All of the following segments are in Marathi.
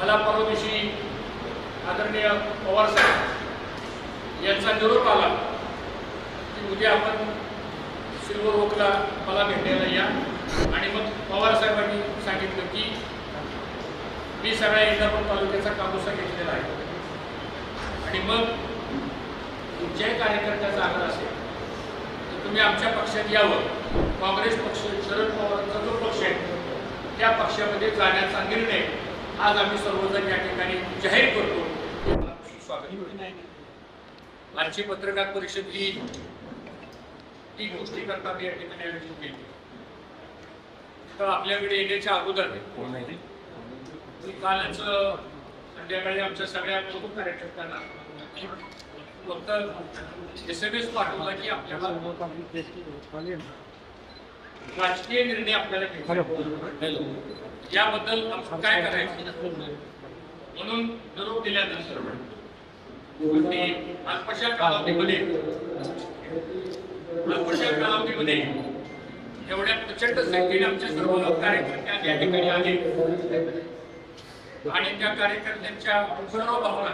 मला परवा दिवशी आदरणीय पवार साहेब यांचा निरोप आला की उद्या आपण सिल्वर ओकला मला भेटायला या. आणि मग पवार साहेबांनी सांगितलं की मी सगळ्या इंदापूर तालुक्याचा कापूसा घेतलेला आहे. आणि मग तुमच्याही कार्यकर्त्याचा आग्रह असेल तर तुम्ही आमच्या पक्षात यावं. काँग्रेस पक्ष शरद पवारांचा जो पक्ष आहे त्या पक्षामध्ये जाण्याचा निर्णय आज आम्ही सर्वजण या ठिकाणी जाहीर करतो. हे स्वागत. आजची पत्रकार परिषद ही ती गोष्टी करता या ठिकाणी आयोजित केली. तर आपल्याकडे येण्याच्या अगोदर मी कालच संध्याकाळी आमच्या सगळ्या प्रमुख कार्यकर्त्यांना फक्त एस एम एस पाठवला की आपल्याला राजकीय निर्णय आपल्याला घ्यायचे. याबद्दल आपण काय करायचं? म्हणून निरोप दिल्यानंतर अल्पशा कालावधीमध्ये अल्पशा कालावधीमध्ये एवढ्या प्रचंड संख्येने आमचे सर्व कार्यकर्ते या ठिकाणी आले. आणि त्या कार्यकर्त्यांच्या सर्व भावना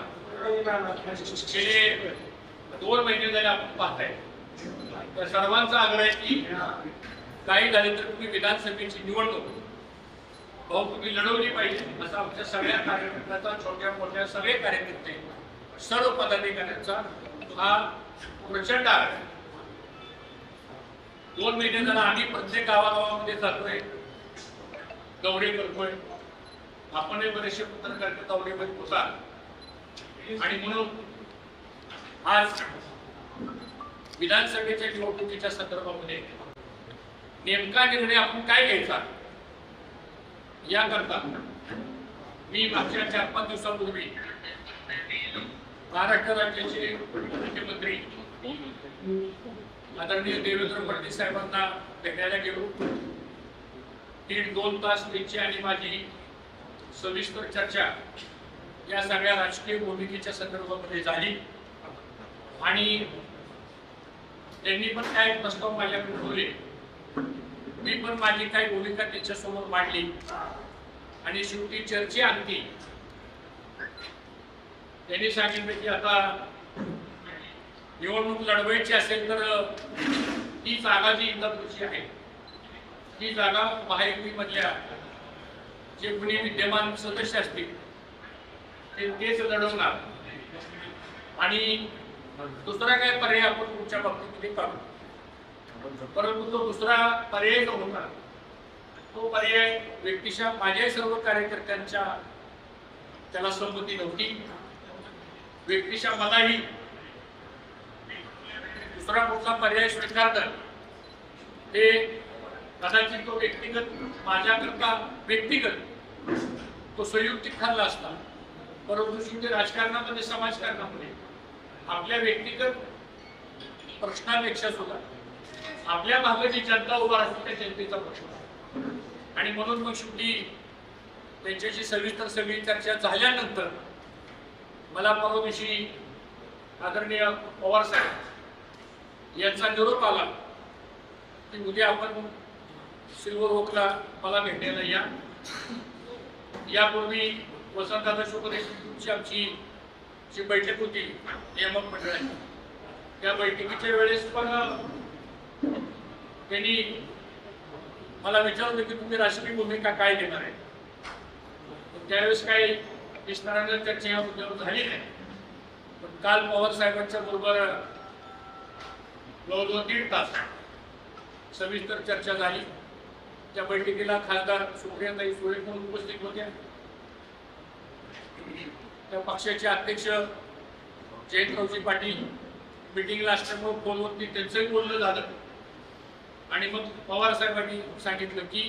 गेले दोन महिने झाले आपण पाहताय. तर सर्वांचा आग्रह आहे की काही झाले तर तुम्ही विधानसभेची निवडणूक भाऊ तुम्ही लढवली पाहिजे. असा आमच्या सगळ्या कार्यकर्त्याचा छोट्या मोठ्या सगळे कार्यकर्ते सर्व पदाधिकाऱ्यांचा हा प्रचंड आग्रह आहे. दोन महिने झाला आम्ही प्रत्येक गावागावामध्ये जातोय. दौरे करतोय. आपणही बरेचसे पत्रकार दौरेमध्ये होता आणि म्हणून आज विधानसभेच्या निवडणुकीच्या संदर्भामध्ये नेमका निर्णय आपण काय घ्यायचा? याकरता मी मागच्या चार पाच दिवसापूर्वी महाराष्ट्र राज्याचे मुख्यमंत्री आदरणीय देवेंद्र फडणवीस साहेबांना भेटायला गेलो. दीड दोन तास त्यांची आणि माझी सविस्तर चर्चा या सगळ्या राजकीय भूमिकेच्या संदर्भामध्ये झाली. आणि त्यांनी पण काय प्रस्ताव माझ्याकडे ठेवले? मी पण माझी काही भूमिका त्याच्यासमोर मांडली. आणि शेवटी चर्चे आणखी. त्यांनी सांगितलं की आता निवडणूक लढवायची असेल तर ती जागा जी इंदापूरची आहे ती जागा महायुतीमधल्या जे कुणी विद्यमान सदस्य असतील ते तेच लढवणार. आणि दुसरा काय पर्याय आपण तुमच्या बाबतीमध्ये काढू? परंतु तो दुसरा पर्याय जो होता तो पर्याय व्यक्तीच्या माझ्या सर्व कार्यकर्त्यांच्या त्याला संमती नव्हती. व्यक्तीच्या मलाही दुसरा कुठला पर्याय स्वीकारणं हे कदाचित तो व्यक्तिगत माझ्याकरता व्यक्तिगत तो संयुक्तिक ठरला असता. परंतु शेवटी राजकारणामध्ये समाजकारणामध्ये आपल्या व्यक्तिगत प्रश्नापेक्षा सुद्धा आपल्या भागाची जनता उभा असते त्या जनतेचा पक्ष आणि म्हणून मग शेवटी त्यांच्याशी सविस्तर सगळी चर्चा झाल्यानंतर मला परवा दिवशी आदरणीय पवार साहेब यांचा निरोप आला की उद्या आपण सिल्वर ओकला मला भेटायला या. यापूर्वी वसंतदादा शुक्रेची आमची जी बैठक होती नियामक मंडळाची त्या बैठकीच्या वेळेस पण त्यांनी मला विचारलं की तुम्ही राष्ट्रीय भूमिका काय देणार आहे? त्यावेळेस काही दिसणाऱ्यांना चर्चा या मुद्द्यावर झाली नाही. पण काल पवार साहेबांच्या बरोबर जवळजवळ दीड तास सविस्तर चर्चा झाली. त्या बैठकीला खासदार सुप्रियाताई सुळे पण उपस्थित होत्या त्या पक्षाचे अध्यक्ष जयंतरावजी पाटील मिटिंगला असल्यामुळे फोनवरती त्यांचंही बोलणं झालं. आणि मग पवार साहेबांनी सांगितलं की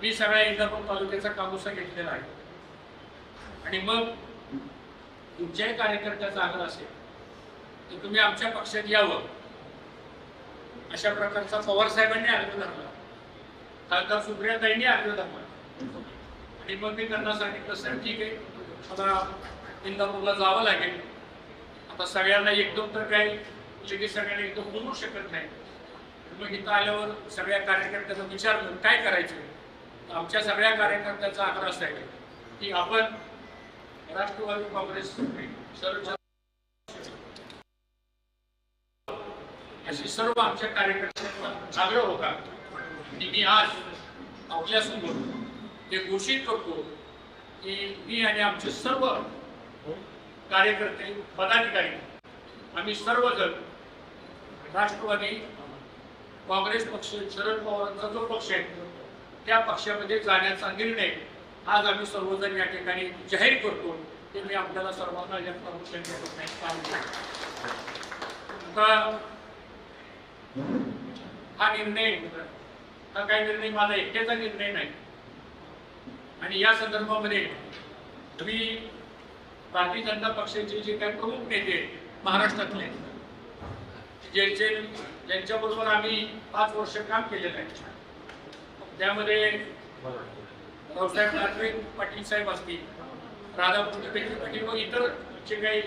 मी सगळ्या इंदापूर तालुक्याचा कामोसा घेतलेला आहे. आणि मग तुमच्याही कार्यकर्त्याचा आग्रह असेल तर तुम्ही आमच्या पक्षात यावं. अशा प्रकारचा पवार साहेबांनी आग्रह धरला. खासदार सुप्रियाताईंनी आग्रह धरला. आणि मग मी त्यांना सांगितलं सर ठीक आहे. आता इंदापूरला जावं लागेल. आता सगळ्यांना एकदम तर काही लगेच सगळ्यांना एकदम बोलू शकत नाही. मग इथं आल्यावर सगळ्या कार्यकर्त्यांना विचारलं काय करायचं? आमच्या सगळ्या कार्यकर्त्यांचा आग्रह असा आहे की आपण राष्ट्रवादी काँग्रेस अशी सर्व आमच्या कार्यकर्त्यांचा आग्रह होता की मी आज आपल्यासमोर ते घोषित करतो की मी आणि आमचे सर्व कार्यकर्ते पदाधिकारी आम्ही सर्वजण राष्ट्रवादी काँग्रेस पक्ष शरद पवारांचा जो पक्ष आहे त्या पक्षामध्ये जाण्याचा निर्णय आज आम्ही सर्वजण या ठिकाणी जाहीर करतो. ते मी आपल्याला सर्वांना या प्रामुख्याने आता हा निर्णय हा काही निर्णय? माझा एकट्याचा निर्णय नाही. आणि या संदर्भामध्ये मी भारतीय जनता पक्षाचे जे काही प्रमुख नेते आहेत, महाराष्ट्रातले ज्यांचे ज्यांच्याबरोबर आम्ही पाच वर्ष काम केलेलं आहे. त्यामध्ये रावसाहेब ठाकरे पाटील साहेब असतील राधाकृष्ण पाटील व इतर जे काही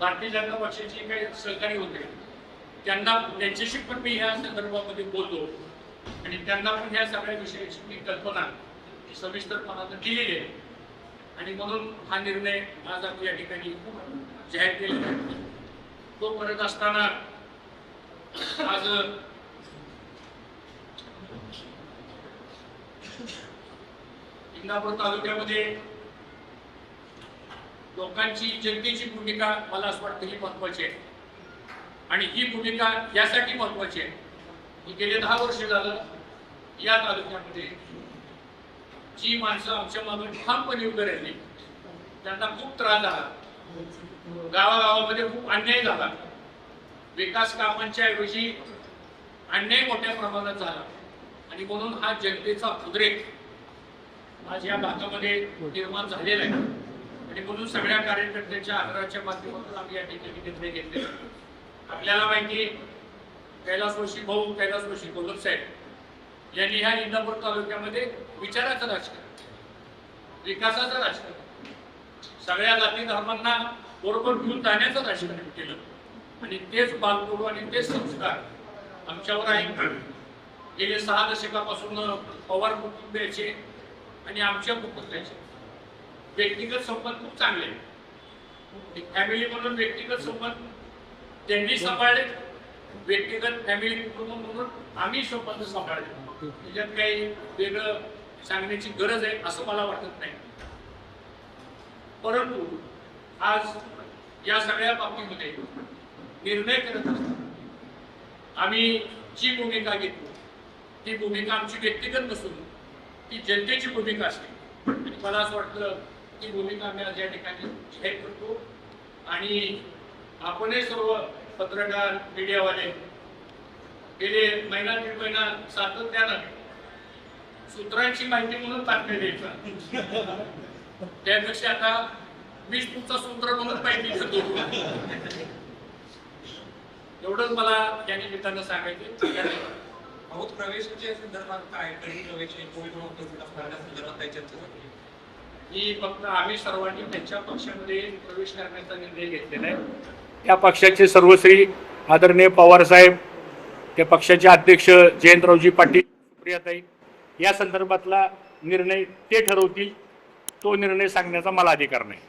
भारतीय जनता पक्षाचे काही सहकारी होते त्यांना त्यांच्याशी पण मी ह्या संदर्भामध्ये बोलतो. आणि त्यांना पण ह्या सगळ्या विषयाची मी कल्पना सविस्तरपणानं दिलेली आहे. आणि म्हणून हा निर्णय आज आम्ही या ठिकाणी जाहीर केलेला आहे. तो करत असताना आज इंदापूर तालुक्यामध्ये लोकांची जनतेची भूमिका मला असं वाटतं ही महत्वाची आहे. आणि ही भूमिका यासाठी महत्वाची आहे. की गेले दहा वर्ष झालं या तालुक्यामध्ये. जी माणसं आमच्या मागे ठामपणे उभे राहिली त्यांना खूप त्रास झाला. गावागावामध्ये खूप अन्याय झाला. विकास कामांच्या ऐवजी अन्याय मोठ्या प्रमाणात झाला. आणि म्हणून हा जनतेचा उद्रेक आज या भागामध्ये निर्माण झालेला आहे. आणि म्हणून सगळ्या कार्यकर्त्यांच्या आग्रहाच्या माध्यमातून आम्ही या ठिकाणी निर्णय घेतले आपल्याला माहिती कैलास कैलासवासी भाऊ कैलास कैलासवासी गोलब साहेब यांनी ह्या इंदापूर तालुक्यामध्ये विचाराचं राजकारण विकासाचं राजकारण सगळ्या जाती धर्मांना बरोबर घेऊन जाण्याचं राजकारण केलं. आणि तेच बालगुरु आणि तेच संस्कार आमच्यावर आहे. गेले सहा दशकापासून पवार कुटुंबियाचे आणि आमच्या कुटुंबियाचे. व्यक्तिगत संबंध खूप चांगले फॅमिली म्हणून व्यक्तिगत संबंध त्यांनी सांभाळले. व्यक्तिगत फॅमिली कुटुंब म्हणून आम्ही संबंध सांभाळले. त्याच्यात काही वेगळं सांगण्याची गरज आहे असं मला वाटत नाही. परंतु आज या सगळ्या बाबतीमध्ये निर्णय करत असतो आम्ही जी भूमिका घेतो ती भूमिका आमची व्यक्तिगत नसून ती जनतेची भूमिका असते. आणि मला असं वाटतं ती भूमिका आम्ही आज या ठिकाणी जाहीर करतो. आणि आपणही सर्व पत्रकार मीडियावाले गेले महिना दीड महिना सातत्यानं सूत्रांची माहिती म्हणून बातम्या द्यायचा. त्यापेक्षा आता मीच तुमचा सूत्र म्हणून माहिती देतो एवढंच मला या निमित्तानं सांगायचं भाऊत प्रवेशाच्या संदर्भात काय ट्रेन प्रवेश कोविड संदर्भात काय चर्चा झाली? ही फक्त आम्ही सर्वांनी त्यांच्या पक्षामध्ये प्रवेश करण्याचा निर्णय घेतलेला आहे. त्या पक्षाचे सर्वश्री आदरणीय पवार साहेब त्या पक्षाचे अध्यक्ष जयंतरावजी पाटील सुप्रियाताई या संदर्भातला निर्णय ते ठरवतील. तो निर्णय सांगण्याचा मला अधिकार नाही.